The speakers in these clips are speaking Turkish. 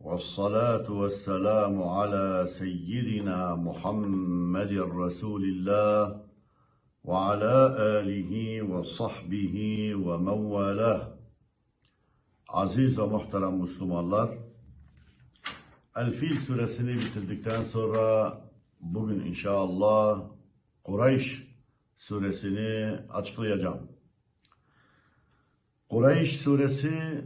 والصلاة والسلام على سيدنا محمد رسول الله وعلى آله وصحبه ومن والاه Aziz ve muhterem Müslümanlar, El-Fil suresini bitirdikten sonra bugün inşallah Kureyş suresini açıklayacağım. Kureyş suresi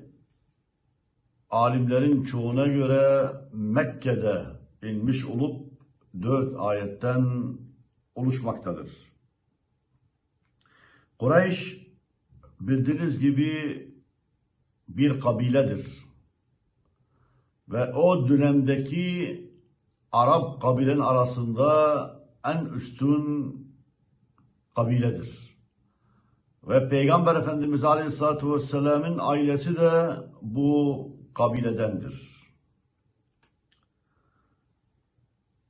alimlerin çoğuna göre Mekke'de inmiş olup dört ayetten oluşmaktadır. Kureyş bildiğiniz gibi bir kabiledir. Ve o dönemdeki Arap kabilenin arasında en üstün kabiledir. Ve Peygamber Efendimiz Aleyhisselatü Vesselam'ın ailesi de bu kabiledendir.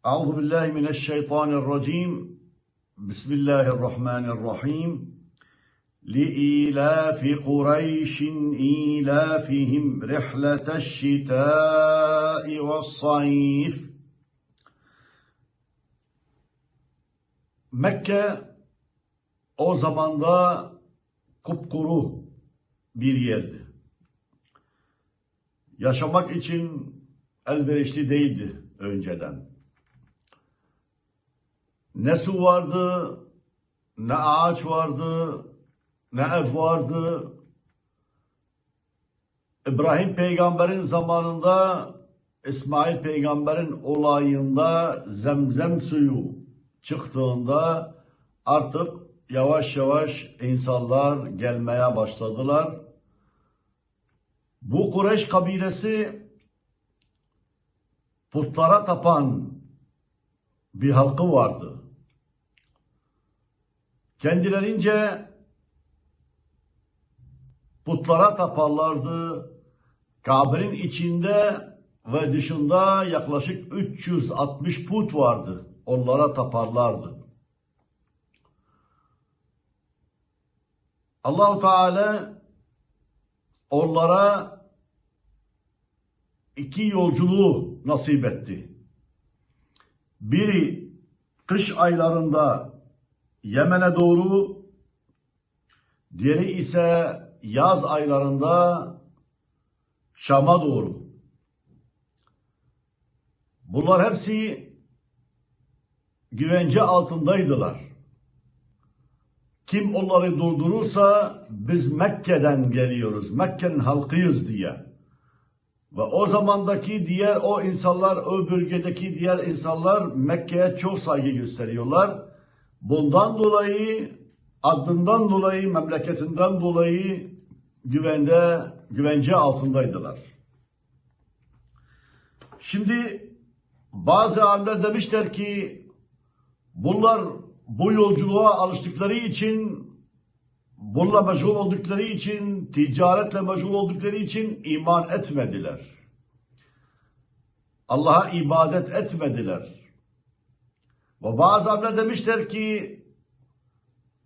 Euzu billahi mineşşeytanirracim. Bismillahirrahmanirrahim. لإيلاف قريش إيلافهم رحلة الشتاء والصيف Mekke o zamanda kupkuru bir yerdi. Yaşamak için elverişli değildi önceden. Ne su vardı, ne ağaç vardı, ne ev vardı. İbrahim peygamberin zamanında İsmail peygamberin olayında zemzem suyu çıktığında artık yavaş yavaş insanlar gelmeye başladılar. Bu Kureyş kabilesi putlara tapan bir halkı vardı. Kendilerince putlara taparlardı. Kabe'nin içinde ve dışında yaklaşık 360 put vardı. Onlara taparlardı. Allahu Teala onlara iki yolculuğu nasip etti. Biri kış aylarında Yemen'e doğru, diğeri ise yaz aylarında Şam'a doğru. Bunlar hepsi güvence altındaydılar. Kim onları durdurursa biz Mekke'den geliyoruz, Mekke'nin halkıyız diye. Ve o zamandaki diğer o insanlar, o bölgedeki diğer insanlar Mekke'ye çok saygı gösteriyorlar. Bundan dolayı, adından dolayı, memleketinden dolayı güvende, güvence altındaydılar. Şimdi bazı alimler demişler ki bunlar bu yolculuğa alıştıkları için bununla meşgul oldukları için, ticaretle meşgul oldukları için iman etmediler. Allah'a ibadet etmediler. Ve bazı alimler demişler ki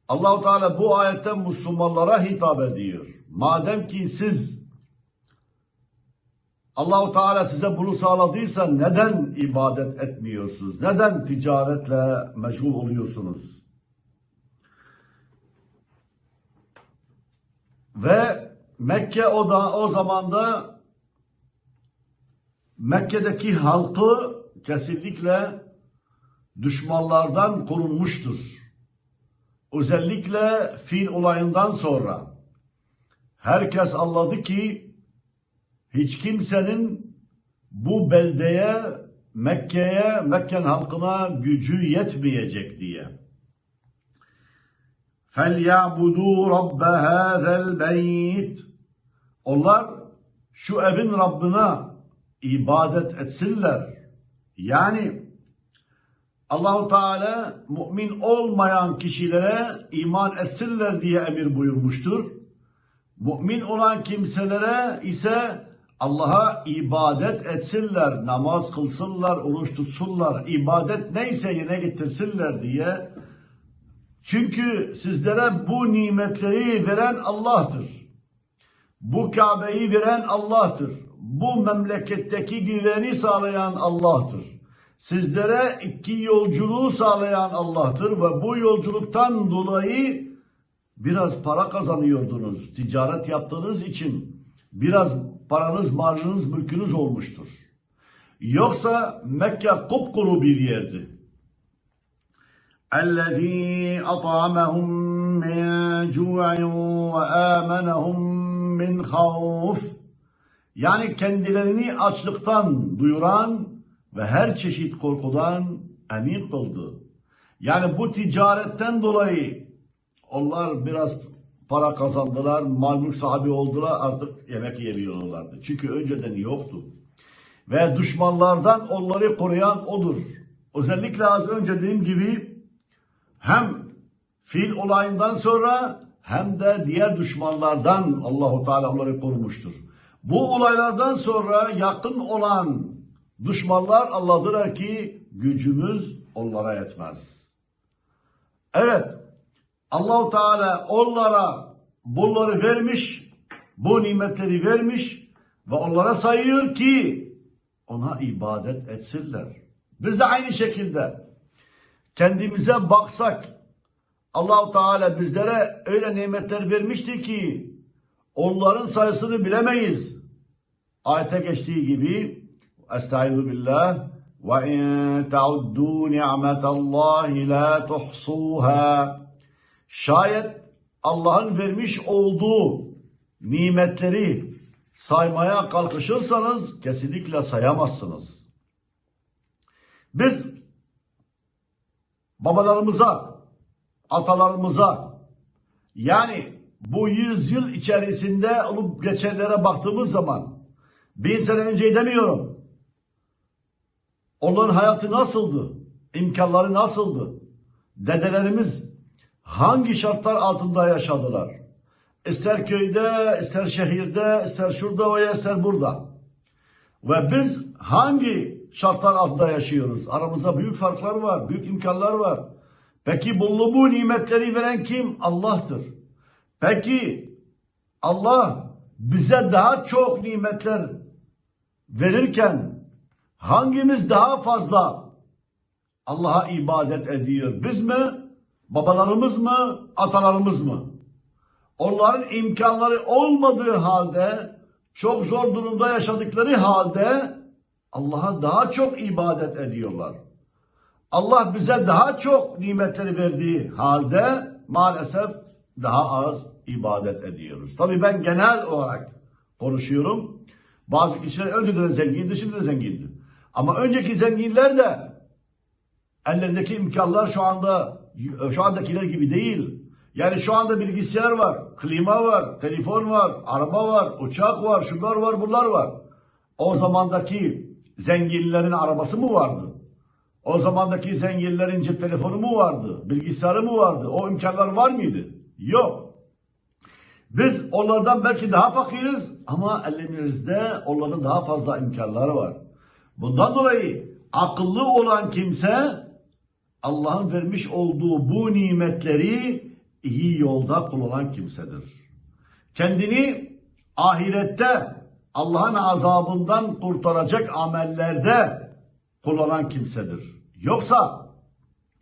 Allahu Teala bu ayetten Müslümanlara hitap ediyor. Madem ki siz Allahu Teala size bunu sağladıysa neden ibadet etmiyorsunuz? Neden ticaretle meşgul oluyorsunuz? Ve Mekke o da o zamanda Mekke'deki halkı kesinlikle düşmanlardan korunmuştur. Özellikle fil olayından sonra herkes anladı ki hiç kimsenin bu beldeye, Mekke'ye, Mekke'nin halkına gücü yetmeyecek diye. فَلْيَعْبُدُوا رَبَّ هَذَا الْبَيْتِ Onlar şu evin Rabbine ibadet etsinler. Yani Allahu Teala mümin olmayan kişilere iman etsinler diye emir buyurmuştur. Mümin olan kimselere ise Allah'a ibadet etsinler, namaz kılsınlar, oruç tutsunlar, ibadet neyse yerine getirsinler diye. Çünkü sizlere bu nimetleri veren Allah'tır. Bu Kabe'yi veren Allah'tır. Bu memleketteki güveni sağlayan Allah'tır. Sizlere iki yolculuğu sağlayan Allah'tır ve bu yolculuktan dolayı biraz para kazanıyordunuz. Ticaret yaptığınız için biraz paranız, malınız, mülkünüz olmuştur. Yoksa Mekke kupkuru bir yerdi. الذي أطعمهم من جوع وآمنهم min خوف yani kendilerini açlıktan duyuran ve her çeşit korkudan emin kıldı. Yani bu ticaretten dolayı onlar biraz para kazandılar, mal mülk sahibi oldular artık yemek yemiyorlardı. Çünkü önceden yoktu. Ve düşmanlardan onları koruyan odur. Özellikle az önce dediğim gibi hem fil olayından sonra hem de diğer düşmanlardan Allahu Teala onları korumuştur. Bu olaylardan sonra yakın olan düşmanlar Allah'dırlar ki gücümüz onlara yetmez. Evet Allahu Teala onlara bunları vermiş, bu nimetleri vermiş ve onlara sayıyor ki ona ibadet etsinler. Biz de aynı şekilde kendimize baksak Allahu Teala bizlere öyle nimetler vermişti ki onların sayısını bilemeyiz. Ayete geçtiği gibi Estaizu billah ve in ta'uddu ni'metallahi la tuhsuha Şayet Allah'ın vermiş olduğu nimetleri saymaya kalkışırsanız kesinlikle sayamazsınız. Biz babalarımıza, atalarımıza yani bu yüzyıl içerisinde olup geçenlere baktığımız zaman bin sene önce demiyorum. Onların hayatı nasıldı? İmkanları nasıldı? Dedelerimiz hangi şartlar altında yaşadılar? İster köyde, ister şehirde, ister şurada veya ister burada. Ve biz hangi şartlar altında yaşıyoruz? Aramızda büyük farklar var, büyük imkanlar var. Peki bu, bu nimetleri veren kim? Allah'tır. Peki Allah bize daha çok nimetler verirken hangimiz daha fazla Allah'a ibadet ediyor? Biz mi? Babalarımız mı? Atalarımız mı? Onların imkanları olmadığı halde çok zor durumda yaşadıkları halde Allah'a daha çok ibadet ediyorlar. Allah bize daha çok nimetleri verdiği halde maalesef daha az ibadet ediyoruz. Tabii ben genel olarak konuşuyorum. Bazı kişiler önceden zengindi, şimdi de zengindi. Ama önceki zenginler de ellerindeki imkanlar şu anda şu andakiler gibi değil. Yani şu anda bilgisayar var, klima var, telefon var, araba var, uçak var, şunlar var, bunlar var. O zamandaki zenginlerin arabası mı vardı? O zamandaki zenginlerin cep telefonu mu vardı? Bilgisayarı mı vardı? O imkanlar var mıydı? Yok. Biz onlardan belki daha fakiriz ama elimizde onlardan daha fazla imkanları var. Bundan dolayı akıllı olan kimse Allah'ın vermiş olduğu bu nimetleri iyi yolda kullanan kimsedir. Kendini ahirette Allah'ın azabından kurtaracak amellerde kullanan kimsedir. Yoksa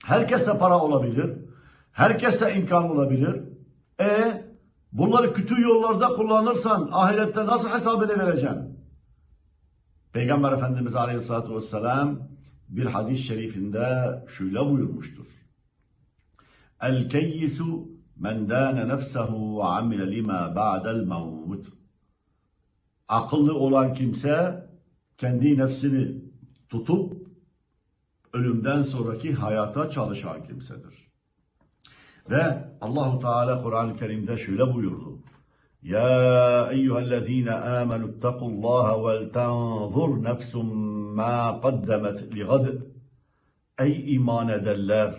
herkeste para olabilir, herkeste imkan olabilir. E bunları kötü yollarda kullanırsan ahirette nasıl hesabını vereceksin? Peygamber Efendimiz Aleyhisselatü Vesselam bir hadis-i şerifinde şöyle buyurmuştur. El keyyisu men dâne nefsehu ve amile lima ba'del mevmut. Akıllı olan kimse kendi nefsini tutup ölümden sonraki hayata çalışan kimsedir. Ve Allahu Teala Kur'an-ı Kerim'de şöyle buyurdu. Ya eyyühellezine amenu ittakullaha vel tenzur nefsum ma kaddemet li gad. Ey iman edenler!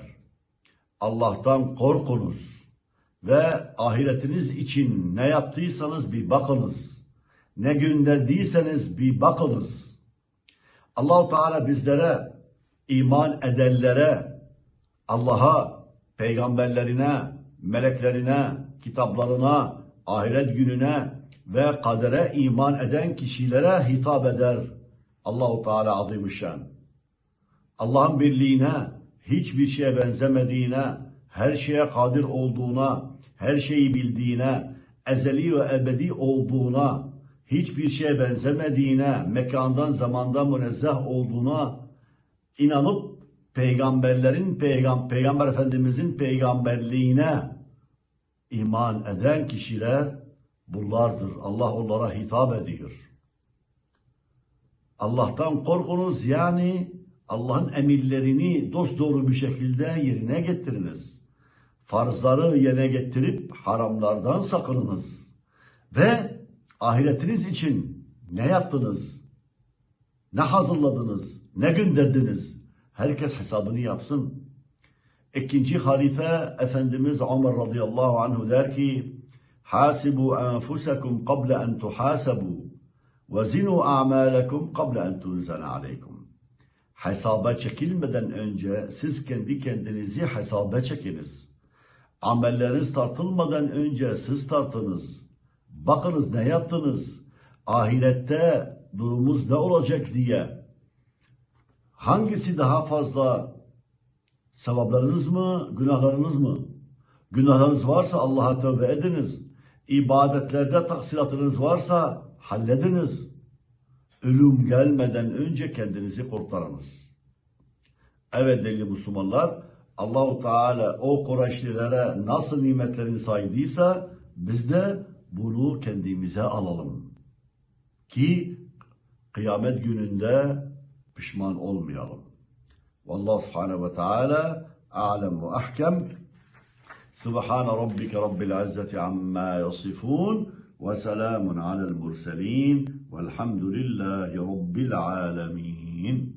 Allah'tan korkunuz ve ahiretiniz için ne yaptıysanız bir bakınız. Ne gönderdiyseniz bir bakınız. Allahu Teala bizlere iman edenlere Allah'a, peygamberlerine, meleklerine, kitaplarına, ahiret gününe, ve kadere iman eden kişilere hitap eder. Allahu Teala azimüşşan. Allah'ın birliğine, hiçbir şeye benzemediğine, her şeye kadir olduğuna, her şeyi bildiğine, ezeli ve ebedi olduğuna, hiçbir şeye benzemediğine, mekandan zamandan münezzeh olduğuna inanıp peygamberlerin peygam peygamber efendimizin peygamberliğine iman eden kişiler bunlardır. Allah onlara hitap ediyor. Allah'tan korkunuz yani Allah'ın emirlerini dosdoğru bir şekilde yerine getiriniz. Farzları yerine getirip haramlardan sakınınız. Ve ahiretiniz için ne yaptınız? Ne hazırladınız? Ne gönderdiniz? Herkes hesabını yapsın. İkinci halife Efendimiz Ömer radıyallahu anhu der ki Hasibu enfusakum qabla en tuhasabu ve zinu a'malakum qabla en tunzana aleykum. Hesaba çekilmeden önce siz kendi kendinizi hesaba çekiniz. Amelleriniz tartılmadan önce siz tartınız. Bakınız ne yaptınız? Ahirette durumumuz ne olacak diye. Hangisi daha fazla? Sevaplarınız mı, günahlarınız mı? Günahlarınız varsa Allah'a tövbe ediniz. İbadetlerde taksiratınız varsa hallediniz. Ölüm gelmeden önce kendinizi kurtarınız. Evet değerli Müslümanlar, Allahu Teala o Kureyşlilere nasıl nimetlerini saydıysa biz de bunu kendimize alalım. Ki kıyamet gününde pişman olmayalım. والله سبحانه وتعالى أعلم وأحكم. سبحان ربك رب العزة عما يصفون وسلام على المرسلين والحمد لله رب العالمين.